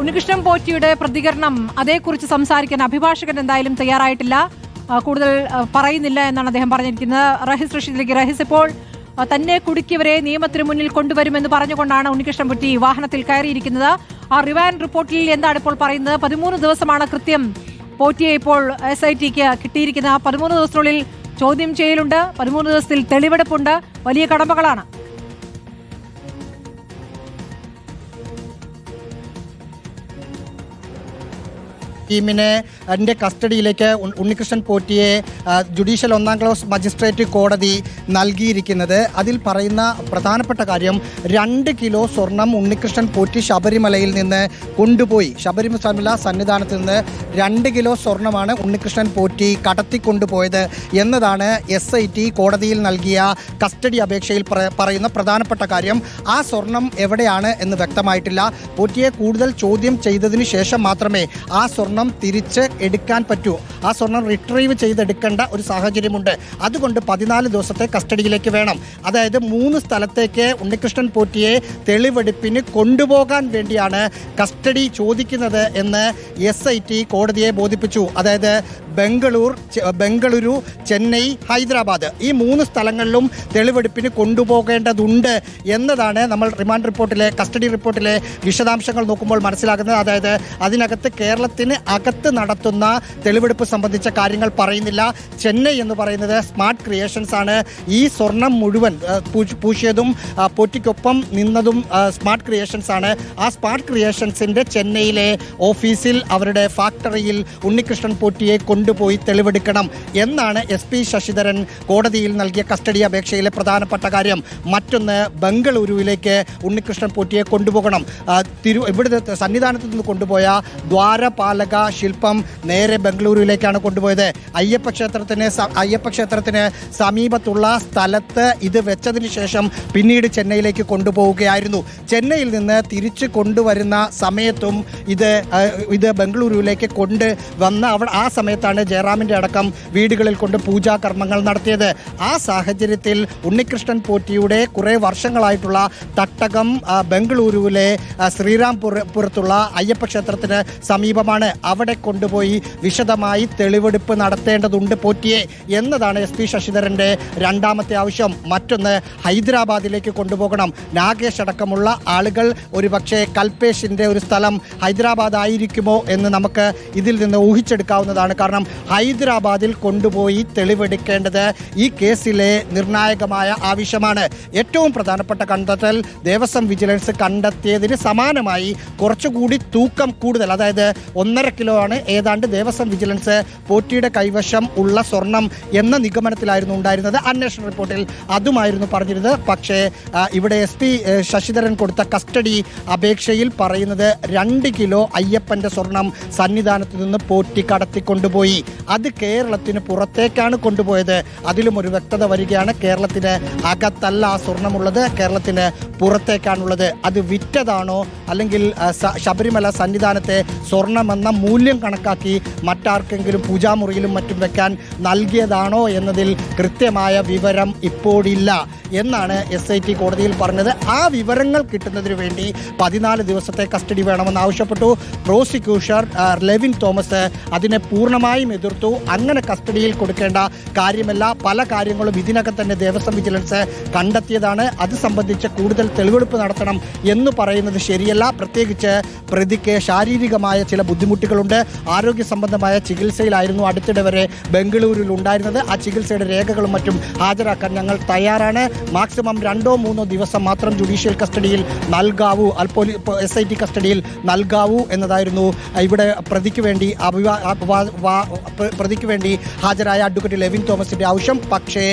ഉണ്ണികൃഷ്ണൻ പോറ്റിയുടെ പ്രതികരണം അതേക്കുറിച്ച് സംസാരിക്കാൻ അഭിഭാഷകൻ എന്തായാലും തയ്യാറായിട്ടില്ല. കൂടുതൽ പറയുന്നില്ല എന്നാണ് അദ്ദേഹം പറഞ്ഞിരിക്കുന്നത്. റഹിസ് റഷീദിലേക്ക് റഹിസ് ഇപ്പോൾ തന്നെ കുടുക്കിയവരെ നിയമത്തിന് മുന്നിൽ കൊണ്ടുവരുമെന്ന് പറഞ്ഞുകൊണ്ടാണ് ഉണ്ണികൃഷ്ണൻ പോറ്റി വാഹനത്തിൽ കയറിയിരിക്കുന്നത്. ആ റിവാൻ റിപ്പോർട്ടിൽ എന്താണ് ഇപ്പോൾ പറയുന്നത്? പതിമൂന്ന് ദിവസമാണ് കൃത്യം പോറ്റിയെ ഇപ്പോൾ എസ് ഐ ടിക്ക് കിട്ടിയിരിക്കുന്നത്. ആ പതിമൂന്ന് ദിവസത്തിനുള്ളിൽ ചോദ്യം ചെയ്യലുണ്ട്. പതിമൂന്ന് ദിവസത്തിൽ തെളിവെടുപ്പുണ്ട്. വലിയ കടമ്പകളാണ് ടീമിനെ എന്റെ കസ്റ്റഡിയിലേക്ക് ഉണ്ണികൃഷ്ണൻ പോറ്റിയെ ജുഡീഷ്യൽ ഒന്നാം ക്ലാസ് മജിസ്ട്രേറ്റ് കോടതി നൽകിയിരിക്കുന്നത്. അതിൽ പറയുന്ന പ്രധാനപ്പെട്ട കാര്യം രണ്ട് കിലോ സ്വർണം ഉണ്ണികൃഷ്ണൻ പോറ്റി ശബരിമലയിൽ നിന്ന് കൊണ്ടുപോയി. ശബരിമല സന്നിധാനത്ത് നിന്ന് രണ്ട് കിലോ സ്വർണമാണ് ഉണ്ണികൃഷ്ണൻ പോറ്റി കടത്തിക്കൊണ്ടുപോയത് എന്നതാണ് എസ് ഐ ടി കോടതിയിൽ നൽകിയ കസ്റ്റഡി അപേക്ഷയിൽ പറ- പറയുന്ന പ്രധാനപ്പെട്ട കാര്യം. ആ സ്വർണം എവിടെയാണ് എന്ന് വ്യക്തമായിട്ടില്ല. പോറ്റിയെ കൂടുതൽ ചോദ്യം ചെയ്തതിനു ശേഷം മാത്രമേ ആ സ്വർണം തിരിച്ച് എടുക്കാൻ പറ്റുമോ ആ സ്വർണം റിട്രീവ് ചെയ്തെടുക്കേണ്ട ഒരു സാഹചര്യമുണ്ട്. അതുകൊണ്ട് പതിനാല് ദിവസത്തെ കസ്റ്റഡിയിലേക്ക് വേണം. അതായത് മൂന്ന് സ്ഥലത്തേക്ക് ഉണ്ണികൃഷ്ണൻ പോറ്റിയെ തെളിവെടുപ്പിന് കൊണ്ടുപോകാൻ വേണ്ടിയാണ് കസ്റ്റഡി ചോദിക്കുന്നത് എന്ന് എസ് ഐ ടി കോടതിയെ ബോധിപ്പിച്ചു. അതായത് ബംഗളൂർ ബംഗളൂരു ചെന്നൈ ഹൈദരാബാദ് ഈ മൂന്ന് സ്ഥലങ്ങളിലും തെളിവെടുപ്പിന് കൊണ്ടുപോകേണ്ടതുണ്ട് എന്നതാണ് നമ്മൾ റിമാൻഡ് റിപ്പോർട്ടിലെ കസ്റ്റഡി റിപ്പോർട്ടിലെ വിശദാംശങ്ങൾ നോക്കുമ്പോൾ മനസ്സിലാക്കുന്നത് അതായത് അതിനകത്ത് കേരളത്തിന് അകത്ത് നടത്തുന്ന തെളിവെടുപ്പ് സംബന്ധിച്ച കാര്യങ്ങൾ പറയുന്നില്ല. ചെന്നൈ എന്ന് പറയുന്നത് സ്മാർട്ട് ക്രിയേഷൻസ് ആണ്. ഈ സ്വർണം മുഴുവൻ പൂശിയതും പൊറ്റിക്കൊപ്പം നിന്നതും സ്മാർട്ട് ക്രിയേഷൻസ് ആണ്. ആ സ്മാർട്ട് ക്രിയേഷൻസിന്റെ ചെന്നൈയിലെ ഓഫീസിൽ അവരുടെ ഫാക്ടറിയിൽ ഉണ്ണികൃഷ്ണൻ പോറ്റിയെ കൊണ്ടുപോയി തെളിവെടുക്കണം എന്നാണ് എസ് പി ശശിധരൻ കോടതിയിൽ നൽകിയ കസ്റ്റഡി അപേക്ഷയിലെ പ്രധാനപ്പെട്ട കാര്യം. മറ്റൊന്ന് ബംഗളൂരുവിലേക്ക് ഉണ്ണികൃഷ്ണൻ പോറ്റിയെ കൊണ്ടുപോകണം. തിരു ഇവിടുത്തെ സന്നിധാനത്ത് നിന്ന് കൊണ്ടുപോയ ദ്വാരപാലക ശില്പം നേരെ ബംഗളൂരുവിലേക്കാണ് കൊണ്ടുപോയത്. അയ്യപ്പ ക്ഷേത്രത്തിന് അയ്യപ്പ ക്ഷേത്രത്തിന് സമീപത്തുള്ള സ്ഥലത്ത് ഇത് വെച്ചതിന് ശേഷം പിന്നീട് ചെന്നൈയിലേക്ക് കൊണ്ടുപോവുകയായിരുന്നു. ചെന്നൈയിൽ നിന്ന് തിരിച്ചു കൊണ്ടുവരുന്ന സമയത്തും ഇത് ഇത് ബംഗളൂരുവിലേക്ക് കൊണ്ട് വന്ന അവിടെ ആ സമയത്താണ് ജയറാമിന്റെ അടക്കം വീടുകളിൽ കൊണ്ട് പൂജാ കർമ്മങ്ങൾ നടത്തിയത്. ആ സാഹചര്യത്തിൽ ഉണ്ണികൃഷ്ണൻ പോറ്റിയുടെ കുറേ വർഷങ്ങളായിട്ടുള്ള തട്ടകം ബംഗളൂരുവിലെ ശ്രീരാംപുര ശ്രീറാംപുര പുരത്തുള്ള അയ്യപ്പ ക്ഷേത്രത്തിന് സമീപമാണ്. അവിടെ കൊണ്ടുപോയി വിശദമായി തെളിവെടുപ്പ് നടത്തേണ്ടതുണ്ട് പോറ്റിയെ എന്നതാണ് എസ് പി ശശിധരന്റെ രണ്ടാമത്തെ ആവശ്യം. മറ്റൊന്ന് ഹൈദരാബാദിലേക്ക് കൊണ്ടുപോകണം. നാഗേഷ് അടക്കമുള്ള ആളുകൾ ഒരുപക്ഷെ കൽപേഷിന്റെ ഒരു സ്ഥലം ഹൈദരാബാദ് ആയിരിക്കുമോ എന്ന് നമുക്ക് ഇതിൽ നിന്ന് ഊഹിച്ചെടുക്കാവുന്നതാണ്. കാരണം ഹൈദരാബാദിൽ കൊണ്ടുപോയി തെളിവെടുക്കേണ്ടത് ഈ കേസിലെ നിർണായകമായ ആവശ്യമാണ്. ഏറ്റവും പ്രധാനപ്പെട്ട കണ്ടെത്തൽ ദേവസ്വം വിജിലൻസ് കണ്ടെത്തിയതിന് സമാനമായി കുറച്ചുകൂടി തൂക്കം കൂടുതൽ അതായത് ഒന്നര കിലോ ആണ്. ഏതാണ്ട് ദേവസ്വം വിജിലൻസ് പോറ്റിയുടെ കൈവശം ഉള്ള സ്വർണം എന്ന നിഗമനത്തിലായിരുന്നു ഉണ്ടായിരുന്നത്. അന്വേഷണ റിപ്പോർട്ടിൽ അതുമായിരുന്നു പറഞ്ഞിരുന്നത്. പക്ഷേ ഇവിടെ എസ് പി ശശിധരൻ കൊടുത്ത കസ്റ്റഡി അപേക്ഷയിൽ പറയുന്നത് രണ്ട് കിലോ അയ്യപ്പന്റെ സ്വർണം സന്നിധാനത്ത് നിന്ന് പോറ്റി കടത്തിക്കൊണ്ടുപോയി. അത് കേരളത്തിന് പുറത്തേക്കാണ് കൊണ്ടുപോയത്. അതിലും ഒരു വ്യക്തത വരികയാണ്. കേരളത്തിന് അകത്തല്ല ആ സ്വർണമുള്ളത്. കേരളത്തിന് പുറത്തേക്കാണുള്ളത്. അത് വിറ്റതാണോ? അല്ലെങ്കിൽ ശബരിമല സന്നിധാനത്തെ സ്വർണമെന്ന മൂല്യം കണക്കാക്കി മറ്റാർക്കെങ്കിലും പൂജാമുറിയിലും മറ്റും വെക്കാൻ നൽകിയതാണോ എന്നതിൽ കൃത്യമായ വിവരം ഇപ്പോഴില്ല എന്നാണ് എസ് ഐ ടി കോടതിയിൽ പറഞ്ഞത്. ആ വിവരങ്ങൾ കിട്ടുന്നതിന് വേണ്ടി പതിനാല് ദിവസത്തെ കസ്റ്റഡി വേണമെന്ന് ആവശ്യപ്പെട്ടു. പ്രോസിക്യൂഷർ ലെവിൻ തോമസ് അതിനെ പൂർണമായും എതിർത്തു. അങ്ങനെ കസ്റ്റഡിയിൽ കൊടുക്കേണ്ട കാര്യമല്ല. പല കാര്യങ്ങളും ഇതിനകം തന്നെ ദേവസ്വം വിജിലൻസ് കണ്ടെത്തിയതാണ്. അത് സംബന്ധിച്ച് കൂടുതൽ തെളിവെടുപ്പ് നടത്തണം എന്ന് പറയുന്നത് ശരിയല്ല. പ്രത്യേകിച്ച് പ്രതിക്ക് ശാരീരികമായ ചില ബുദ്ധിമുട്ടുകളുണ്ട് ആരോഗ്യ സംബന്ധമായ ചികിത്സയിലായിരുന്നു അടുത്തിടെ വരെ ബംഗളൂരുവിൽ ഉണ്ടായിരുന്നത് ആ ചികിത്സയുടെ രേഖകളും മറ്റും ഹാജരാക്കാൻ ഞങ്ങൾ തയ്യാറാണ്. മാക്സിമം രണ്ടോ മൂന്നോ ദിവസം മാത്രം ജുഡീഷ്യൽ കസ്റ്റഡിയിൽ നൽകാവൂ. അൽപോലി എസ് ഐ ടി കസ്റ്റഡിയിൽ നൽകാവൂ എന്നതായിരുന്നു ഇവിടെ പ്രതിക്ക് വേണ്ടി പ്രതിക്ക് വേണ്ടി ഹാജരായ അഡ്വക്കേറ്റ് ലെവിൻ തോമസിന്റെ ആവശ്യം. പക്ഷേ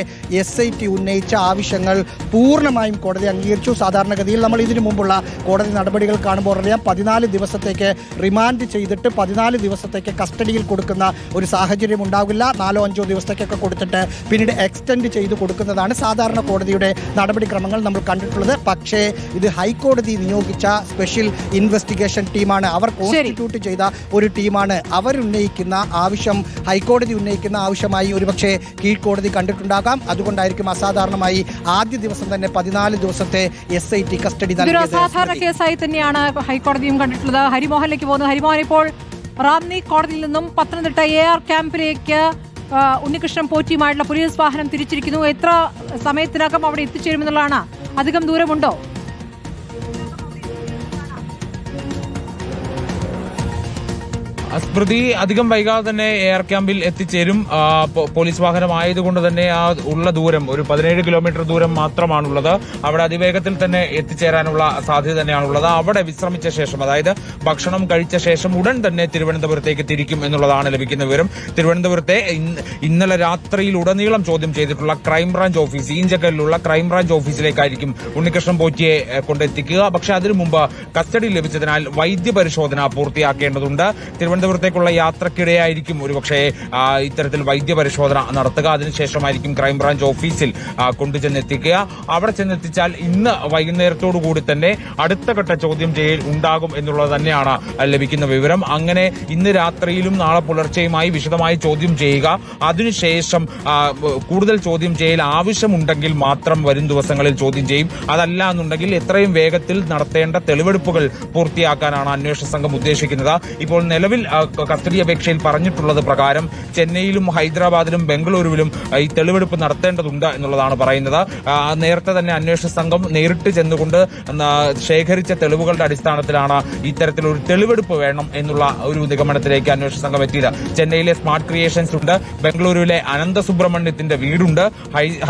എസ് ഐ ടി ഉന്നയിച്ച ആവശ്യങ്ങൾ പൂർണമായും കോടതി അംഗീകരിച്ചു. സാധാരണഗതിയിൽ നമ്മൾ ഇതിനു മുമ്പുള്ള കോടതി നടപടികൾ കാണുമ്പോൾ അറിയാം. പതിനാല് ദിവസത്തേക്ക് റിമാൻഡ് ചെയ്തിട്ട് പതിനാല് ദിവസത്തേക്ക് കസ്റ്റഡിയിൽ കൊടുക്കുന്ന ഒരു സാഹചര്യം ഉണ്ടാകില്ല. നാലോ അഞ്ചോ ദിവസത്തേക്കൊക്കെ കൊടുത്തിട്ട് പിന്നീട് എക്സ്റ്റെൻഡ് ചെയ്ത് കൊടുക്കുന്നതാണ് സാധാരണ കോടതിയുടെ നടപടിക്രമങ്ങൾ നമ്മൾ കണ്ടിട്ടുള്ളത്. പക്ഷേ ഇത് ഹൈക്കോടതി നിയോഗിച്ച സ്പെഷ്യൽ ഇൻവെസ്റ്റിഗേഷൻ ടീമാണ്. അവർ കോൺസ്റ്റിറ്റ്യൂട്ട് ചെയ്ത ഒരു ടീമാണ്. അവരുന്നയിക്കുന്ന ആവശ്യം ഹൈക്കോടതി ഉന്നയിക്കുന്ന ആവശ്യമായി ഒരുപക്ഷെ കീഴ്ക്കോടതി കണ്ടിട്ടുണ്ടാകാം. അതുകൊണ്ടായിരിക്കും അസാധാരണമായി ആദ്യ ദിവസം തന്നെ പതിനാല് ദിവസത്തെ എസ് ഐ ടി കസ്റ്റഡി നൽകിയത്. അസാധാരണ കേസായി തന്നെയാണ് ഹൈക്കോടതിയും കണ്ടിട്ടുള്ളത്. ഹരിമോഹനിലേക്ക് പോകുന്നത്. ഹരിമോഹൻ ഇപ്പോൾ റാന്നി കോടതിയിൽ നിന്നും പത്തനംതിട്ട എ ആർ ക്യാമ്പിലേക്ക് ഉണ്ണികൃഷ്ണൻ പോറ്റിയുമായിട്ടുള്ള പോലീസ് വാഹനം തിരിച്ചിരിക്കുന്നു. എത്ര സമയത്തിനകം അവിടെ എത്തിച്ചേരുമെന്നുള്ളതാണ് അധികം ദൂരമുണ്ടോ? സ്മൃതി അധികം വൈകാതെ തന്നെ എയർ ക്യാമ്പിൽ എത്തിച്ചേരും. പോലീസ് വാഹനമായതുകൊണ്ട് തന്നെ ആ ഉള്ള ദൂരം ഒരു പതിനേഴ് കിലോമീറ്റർ ദൂരം മാത്രമാണുള്ളത്. അവിടെ അതിവേഗത്തിൽ തന്നെ എത്തിച്ചേരാനുള്ള സാധ്യത തന്നെയാണുള്ളത്. അവിടെ വിശ്രമിച്ച ശേഷം അതായത് ഭക്ഷണം കഴിച്ച ശേഷം ഉടൻ തന്നെ തിരുവനന്തപുരത്തേക്ക് തിരിക്കും എന്നുള്ളതാണ് ലഭിക്കുന്ന വിവരം. തിരുവനന്തപുരത്തെ ഇന്ന് ഇന്നലെ രാത്രിയിൽ ഉടനീളം ചോദ്യം ചെയ്തിട്ടുള്ള ക്രൈംബ്രാഞ്ച് ഓഫീസ് ഈഞ്ചക്കലിലുള്ള ക്രൈംബ്രാഞ്ച് ഓഫീസിലേക്കായിരിക്കും ഉണ്ണികൃഷ്ണൻ പോറ്റിയെ കൊണ്ടെത്തിക്കുക. പക്ഷേ അതിനു മുമ്പ് കസ്റ്റഡി ലഭിച്ചതിനാൽ വൈദ്യപരിശോധന പൂർത്തിയാക്കേണ്ടതുണ്ട്. തിരുവനന്തപുരത്തേക്കുള്ള യാത്രക്കിടെയായിരിക്കും ഒരുപക്ഷെ ഇത്തരത്തിൽ വൈദ്യപരിശോധന നടത്തുക. അതിനുശേഷമായിരിക്കും ക്രൈംബ്രാഞ്ച് ഓഫീസിൽ കൊണ്ടുചെന്നെത്തിക്കുക. അവിടെ ചെന്നെത്തിച്ചാൽ ഇന്ന് വൈകുന്നേരത്തോടു കൂടി തന്നെ അടുത്ത ഘട്ട ചോദ്യം ചെയ്യൽ ഉണ്ടാകും എന്നുള്ളത് തന്നെയാണ് ലഭിക്കുന്ന വിവരം. അങ്ങനെ ഇന്ന് രാത്രിയിലും നാളെ പുലർച്ചെയുമായി വിശദമായി ചോദ്യം ചെയ്യുക. അതിനുശേഷം കൂടുതൽ ചോദ്യം ചെയ്യൽ ആവശ്യമുണ്ടെങ്കിൽ മാത്രം വരും ദിവസങ്ങളിൽ ചോദ്യം ചെയ്യും. അതല്ല എന്നുണ്ടെങ്കിൽ എത്രയും വേഗത്തിൽ നടത്തേണ്ട തെളിവെടുപ്പുകൾ പൂർത്തിയാക്കാനാണ് അന്വേഷണ സംഘം ഉദ്ദേശിക്കുന്നത്. ഇപ്പോൾ നിലവിൽ കസ്റ്റഡി അപേക്ഷയിൽ പറഞ്ഞിട്ടുള്ളത് പ്രകാരം ചെന്നൈയിലും ഹൈദരാബാദിലും ബംഗളൂരുവിലും ഈ തെളിവെടുപ്പ് നടത്തേണ്ടതുണ്ട് എന്നുള്ളതാണ് പറയുന്നത്. നേരത്തെ തന്നെ അന്വേഷണ സംഘം നേരിട്ട് ചെന്നുകൊണ്ട് ശേഖരിച്ച തെളിവുകളുടെ അടിസ്ഥാനത്തിലാണ് ഇത്തരത്തിലൊരു തെളിവെടുപ്പ് വേണം എന്നുള്ള ഒരു നിഗമനത്തിലേക്ക് അന്വേഷണ സംഘം എത്തിയത്. ചെന്നൈയിലെ സ്മാർട്ട് ക്രിയേഷൻസ് ഉണ്ട് ബംഗളൂരുവിലെ അനന്ത സുബ്രഹ്മണ്യത്തിന്റെ വീടുണ്ട്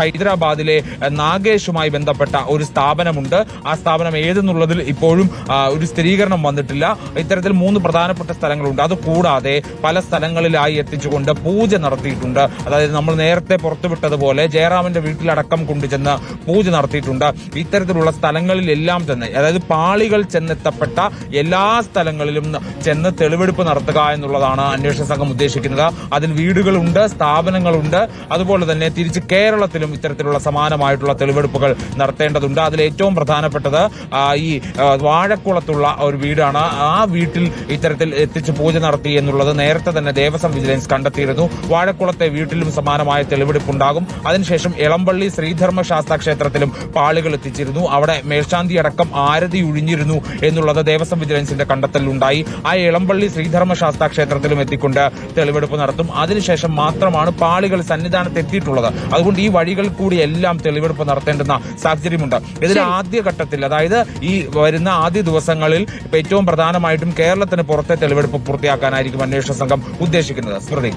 ഹൈദരാബാദിലെ നാഗേഷുമായി ബന്ധപ്പെട്ട ഒരു സ്ഥാപനമുണ്ട്. ആ സ്ഥാപനം ഏതെന്നുള്ളതിൽ ഇപ്പോഴും ഒരു സ്ഥിരീകരണം വന്നിട്ടില്ല. ഇത്തരത്തിൽ മൂന്ന് പ്രധാനപ്പെട്ട സ്ഥലങ്ങളുണ്ട്. അത് കൂടാതെ പല സ്ഥലങ്ങളിലായി എത്തിച്ചുകൊണ്ട് പൂജ നടത്തിയിട്ടുണ്ട്. അതായത് നമ്മൾ നേരത്തെ പുറത്തുവിട്ടതുപോലെ ജയറാമിന്റെ വീട്ടിലടക്കം കൊണ്ടുചെന്ന് പൂജ നടത്തിയിട്ടുണ്ട്. ഇത്തരത്തിലുള്ള സ്ഥലങ്ങളിലെല്ലാം തന്നെ അതായത് പാളികൾ ചെന്നെത്തപ്പെട്ട എല്ലാ സ്ഥലങ്ങളിലും ചെന്ന് തെളിവെടുപ്പ് നടത്തുക എന്നുള്ളതാണ് അന്വേഷണ സംഘം ഉദ്ദേശിക്കുന്നത്. അതിൽ വീടുകളുണ്ട് സ്ഥാപനങ്ങളുണ്ട്. അതുപോലെ തന്നെ തിരിച്ച് കേരളത്തിലും ഇത്തരത്തിലുള്ള സമാനമായിട്ടുള്ള തെളിവെടുപ്പുകൾ നടത്തേണ്ടതുണ്ട്. അതിൽ ഏറ്റവും പ്രധാനപ്പെട്ടത് ഈ വാഴക്കുളത്തുള്ള ഒരു വീടാണ്. ആ വീട്ടിൽ ഇത്തരത്തിൽ എത്തിച്ച് പൂജ നടത്തി എന്നുള്ളത് നേരത്തെ തന്നെ ദേവസ്വം വിജിലൻസ് കണ്ടെത്തിയിരുന്നു. വാഴക്കുളത്തെ വീട്ടിലും സമാനമായ തെളിവെടുപ്പുണ്ടാകും. അതിനുശേഷം എളമ്പള്ളി ശ്രീധർമ്മ ശാസ്ത്ര ക്ഷേത്രത്തിലും പാളികൾ എത്തിച്ചിരുന്നു. അവിടെ മേൽശാന്തി അടക്കം ആരതി ഒഴിഞ്ഞിരുന്നു എന്നുള്ളത് ദേവസ്വം വിജിലൻസിന്റെ കണ്ടെത്തലുണ്ടായി. ആ എളമ്പള്ളി ശ്രീധർമ്മശാസ്ത്ര ക്ഷേത്രത്തിലും എത്തിക്കൊണ്ട് തെളിവെടുപ്പ് നടത്തും. അതിനുശേഷം മാത്രമാണ് പാളികൾ സന്നിധാനത്ത് എത്തിയിട്ടുള്ളത്. അതുകൊണ്ട് ഈ വഴികൾ കൂടി എല്ലാം തെളിവെടുപ്പ് നടത്തേണ്ടുന്ന സാഹചര്യമുണ്ട്. ഇതിൽ ആദ്യഘട്ടത്തിൽ അതായത് ഈ വരുന്ന ആദ്യ ദിവസങ്ങളിൽ ഏറ്റവും പ്രധാനമായിട്ടും കേരളത്തിന് പുറത്തെ തെളിവെടുപ്പ് പൂർത്തിയാക്കാനായിരിക്കും അന്വേഷണ സംഘം ഉദ്ദേശിക്കുന്നത്. സ്മൃതി